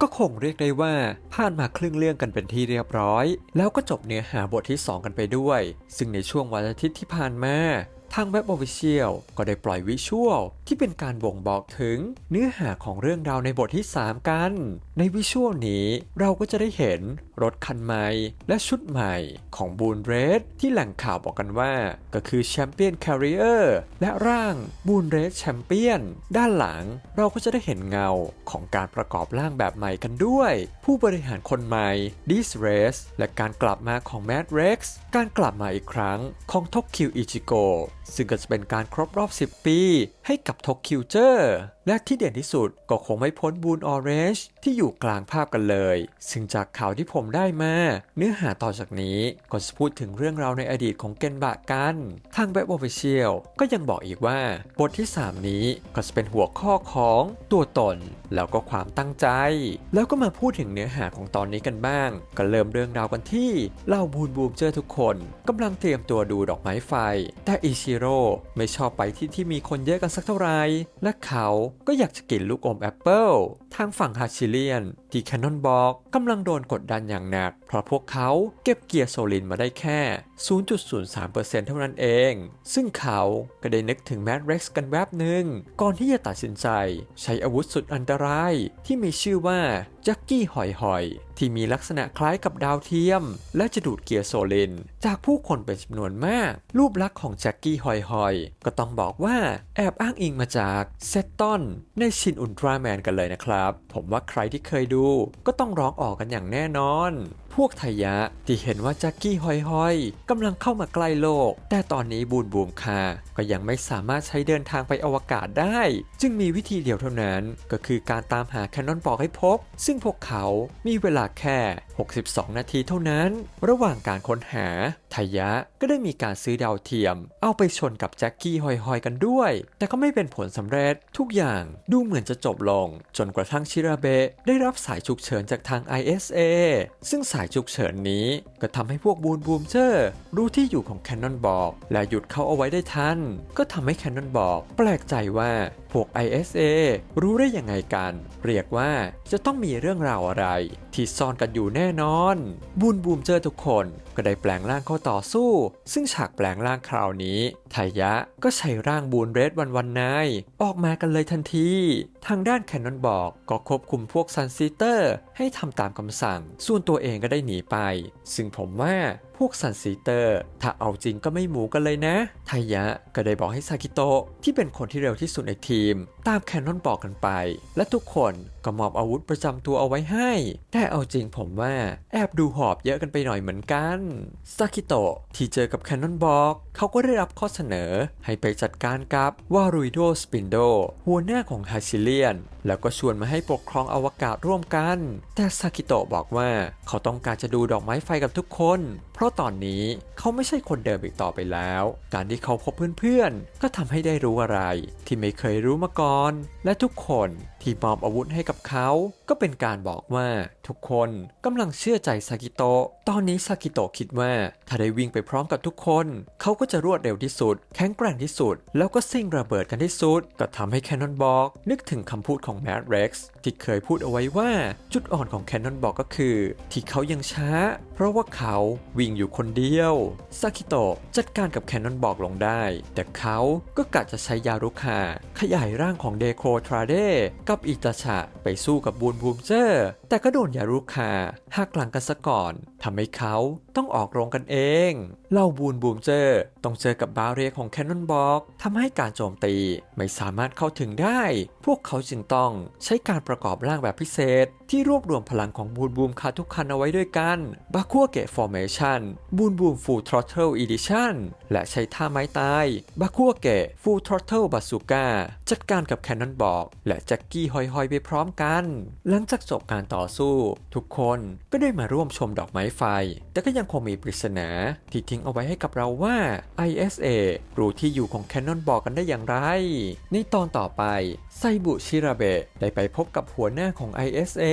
ก็คงเรียกได้ว่าผ่านมาครึ่งเรื่องกันเป็นที่เรียบร้อย แล้วก็จบเนื้อหาบทที่ 2 กันไปด้วย ซึ่งในช่วงวันอาทิตย์ที่ผ่านมา ทางเว็บ Official ก็ได้ปล่อยวิชวลที่เป็นการบ่งบอกถึงเนื้อหาของเรื่องราวในบทที่ 3 กัน ในวิชวลนี้เราก็จะได้เห็นรถคันใหม่และชุดใหม่ของบูนเรดที่แหล่งข่าวบอกกันว่า ก็คือแชมเปี้ยนแคริเออร์และร่างบูนเรดแชมเปี้ยนด้านหลังเราก็จะได้เห็นเงาของการประกอบร่างแบบใหม่กันด้วย ผู้บริหารคนใหม่ดิสเรสและการกลับมาของแมดเร็กซ์การกลับมาอีกครั้งของท o กคิวอิจิโก ซึ่งก็จะเป็นการครบรอบ 10 ปี ให้กับท o กคิวเจอร์และที่เด่นที่สุดก็คงไม่พ้นบูนออเรนจ์ที่อยู่กลางภาพกันเลย ซึ่งจากข่าวที่ผมได้มา เนื้อหาต่อจากนี้ก็จะพูดถึงเรื่องราวในอดีตของเกนบะกัน ทางเว็บ Official ก็ยังบอกอีกว่า บทที่ 3 นี้ก็จะเป็นหัวข้อของตัวตน แล้วก็ความตั้งใจ แล้วก็มาพูดถึงเนื้อหาของตอนนี้กันบ้าง ก็เริ่มเรื่องราวกันที่เล่าบูนบูมเจอทุกคนกำลังเตรียมตัวดูดอกไม้ไฟ แต่อิชิโร่ไม่ชอบไปที่ที่มีคนเยอะกันสักเท่าไหร่และเขาก็อยากจะกินลูกอมแอปเปิลทางฝั่งฮาชิเลียนที่แคนนอนบอกกำลังโดนกดดันอย่างหนัก เพราะพวกเขาเก็บเกียร์โซลินมาได้แค่ 0.03%เท่านั้นเอง ซึ่งเขาก็ได้นึกถึงแมดเร็กซ์กันแวบหนึ่ง ก่อนที่จะตัดสินใจ ใช้อาวุธสุดอันตรายที่มีชื่อว่า จักกี้หอยหอยที่มีลักษณะคล้ายกับดาวเทียม และจะดูดเกียร์โซลินจากผู้คนเป็นจำนวนมาก รูปลักษณ์ของแจ็คกี้หอยหอยก็ต้องบอกว่าแอบอ้างอิงมาจากเซตตอนในชินอุลตร้าแมนกันเลยนะครับ ผมว่าใครที่เคยดูก็ต้องร้องออกกันอย่างแน่นอน วกไทยะ ที่เห็นว่าแจ็คกี้หอยหอยกำลังเข้ามาใกล้โลก แต่ตอนนี้บูนบูมคา ก็ยังไม่สามารถใช้เดินทางไปอวกาศได้ จึงมีวิธีเดียวเท่านั้น ก็คือการตามหาแคนนอนบอกให้พบ ซึ่งพวกเขามีเวลาแค่ 62 นาทีเท่านั้น ระหว่างการค้นหาไทยะก็ได้มีการซื้อดาวเทียม เอาไปชนกับแจ็คกี้หอยๆกันด้วย แต่ก็ไม่เป็นผลสำเร็จทุกอย่างดูเหมือนจะจบลง จนกระทั่งชิราเบะได้รับสายฉุกเฉินจากทาง ISA ซึ่งสายฉุกเฉินนี้ ก็ทำให้พวกบูนบูมเจอร์รู้ที่อยู่ของแคนนอนบอกและหยุดเขาเอาไว้ได้ทัน ก็ทำให้แคนนอนบอกแปลกใจว่าพวก ISA รู้ได้ยังไงกัน เรียกว่าจะต้องมีเรื่องราวอะไร ที่ซ่อนกันอยู่แน่นอน บูนบูมเจอทุกคนก็ได้แปลงร่างเข้าต่อสู้ ซึ่งฉากแปลงร่างคราวนี้ไทยะก็ใช้ร่างบูนเรดวันวันนายออกมากันเลยทันที ทางด้านแคนนอนบอกก็ควบคุมพวกซันซิเตอร์ให้ทำตามคำสั่ง ส่วนตัวเองก็ได้หนีไป ซึ่งผมว่า วกซันซิเตอร์ ถ้าเอาจริงก็ไม่หมูกันเลยนะไทยะก็ได้บอกให้ซากิโตะที่เป็นคนที่เร็วที่สุดในทีม ตามแคนนอนบอกกันไป และทุกคนก็มอบอาวุธประจำตัวเอาไว้ให้ แต่เอาจริงผมว่าแอบดูหอบเยอะกันไปหน่อยเหมือนกันซากิโตะที่เจอกับแคนนอนบอกเขาก็ได้รับข้อเสนอให้ไปจัดการกับวารุยโดสปินโดหัวหน้าของฮาชิเลียน แล้วก็ชวนมาให้ปกครองอวกาศร่วมกัน แต่ซากิโตะบอกว่าเขาต้องการจะดูดอกไม้ไฟกับทุกคน ราะตอนนี้เขาไม่ใช่คนเดิมอีกต่อไปแล้ว การที่เขาพบเพื่อนๆ ก็ทำให้ได้รู้อะไร ที่ไม่เคยรู้มาก่อน และทุกคนที่มอบอาวุธให้กับเขา ก็เป็นการบอกว่าทุกคนกำลังเชื่อใจซากิโตะ ตอนนี้ซากิโตะคิดว่าถ้าได้วิ่งไปพร้อมกับทุกคน เขาก็จะรวดเร็วที่สุด แข็งแกร่งที่สุด แล้วก็ซิ่งระเบิดกันที่สุด ก็ทำให้แคนนอนบอกนึกถึงคำพูดของแมดเร็กซ์ที่เคยพูดเอาไว้ว่าจุดอ่อนของแคนนอนบอกก็คือ ที่เขายังช้า เพราะว่าเขาวิ่งอยู่คนเดียวซากิโตะจัดการกับแคนนอนบอกลงได้ แต่เขาก็กะจะใช้ยารุคาขยายร่างของเดโครทราเดกับอิตาชะไปสู้กับบูนบูมเจอร์ แต่ก็โดนยารุคาหักหลังกันซะก่อนทำให้เขาต้องออกโรงกันเองเล่าบูนบูมเจอร์ต้องเจอกับบาเรียของแคนนอนบอกทำให้การโจมตีไม่สามารถเข้าถึงได้ พวกเขาจึงต้องใช้การประกอบร่างแบบพิเศษ ที่รวบรวมพลังของบูนบูมคาทุกคันเอาไว้ด้วยกันบาคัวเกะฟอร์เมชันบูนบูมฟูลทรอ t เทิลอีดิชันและใช้ท่าไม้ตายบาคัวเกะฟูลทรอ t เทิลบาซูก้าจัดการกับแคนนอนบอกและแจ็คกี้หอยๆไปพร้อมกัน หลังจากจบการต่อสู้ ทุกคนก็ได้มาร่วมชมดอกไม้ไฟ แต่ก็ยังังคงมีปริศนาที่ทิ้งเอาไว้ให้กับเราว่า ISA รู้ที่อยู่ของแคนนอนบอกกันได้อย่างไร ในตอนต่อไป ไซบุชิราเบะได้ไปพบกับหัวหน้าของ ISA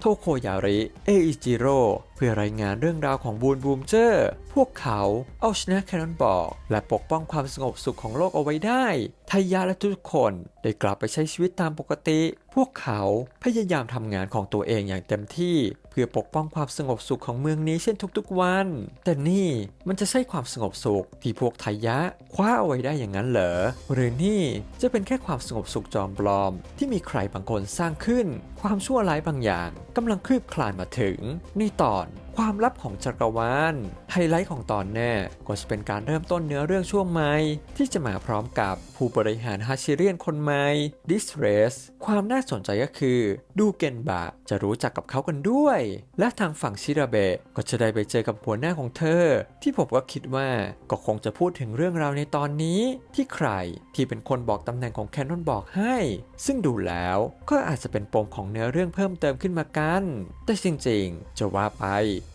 โทโคยาริ เออิจิโร่เพื่อรายงานเรื่องราวของบูนบูมเจอร์ พวกเขาเอาชนะแคนนอนบอก และปกป้องความสงบสุขของโลกเอาไว้ได้ทายาและทุกคนได้กลับไปใช้ชีวิตตามปกติ พวกเขาพยายามทำงานของตัวเองอย่างเต็มที่ พื่อปกป้องความสงบสุขของเมืองนี้เช่นทุกๆวัน แต่นี่มันจะใช่ความสงบสุขที่พวกไทยะคว้าเอาไว้ได้อย่างนั้นเหรอ หรือนี่จะเป็นแค่ความสงบสุขจอมปลอม ที่มีใครบางคนสร้างขึ้น ความชั่วร้ายบางอย่างกำลังคลืบคลานมาถึง ในตอน ความลับของจักรวาล ไฮไลท์ของตอนแน่ก็จะเป็นการเริ่มต้นเนื้อเรื่องช่วงใหม่ ที่จะมาพร้อมกับผู้บริหารฮาชิเรียนคนใหม่ดิสเรสความน่าสนใจก็คือ ดูเกนบะจะรู้จักกับเขากันด้วย และทางฝั่งชิราเบะก็จะได้ไปเจอกับหัวหน้าของเธอ ที่ผมก็คิดว่าก็คงจะพูดถึงเรื่องราวในตอนนี้ ที่ใครที่เป็นคนบอกตำแหน่งของแคนนอนบอกให้ ซึ่งดูแล้วก็อาจจะเป็นปมของเนื้อเรื่องเพิ่มเติมขึ้นมากัน แต่จริงๆ จะว่าไป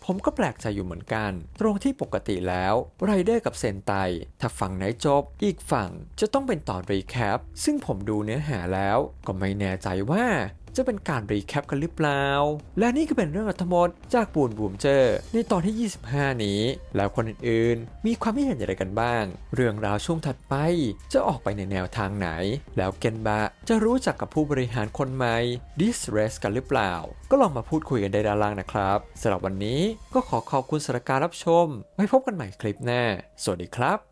ผมก็แปลกใจอยู่เหมือนกัน ตรงที่ปกติแล้วไรเดอร์กับเซนไตถ้าฝั่งไหนจบ อีกฝั่งจะต้องเป็นตอนรีแคปซึ่งผมดูเนื้อหาแล้วก็ไม่แน่ใจว่า จะเป็นการรีแคปกันหรือเปล่า และนี่ก็เป็นเรื่องทั้งหมดจากบูนบูมเจอร์ในตอนที่ 25 นี้ แล้วคนอื่นๆ มีความคิดเห็นอย่างไรกันบ้าง เรื่องราวช่วงถัดไปจะออกไปในแนวทางไหน แล้วเกนบะจะรู้จักกับผู้บริหารคนใหม่ดิสเรสกันหรือเปล่า ก็ลองมาพูดคุยกันได้ด้านล่างนะครับสำหรับวันนี้ก็ขอขอบคุณสำหรับการรับชม ไว้พบกันใหม่คลิปหน้า สวัสดีครับ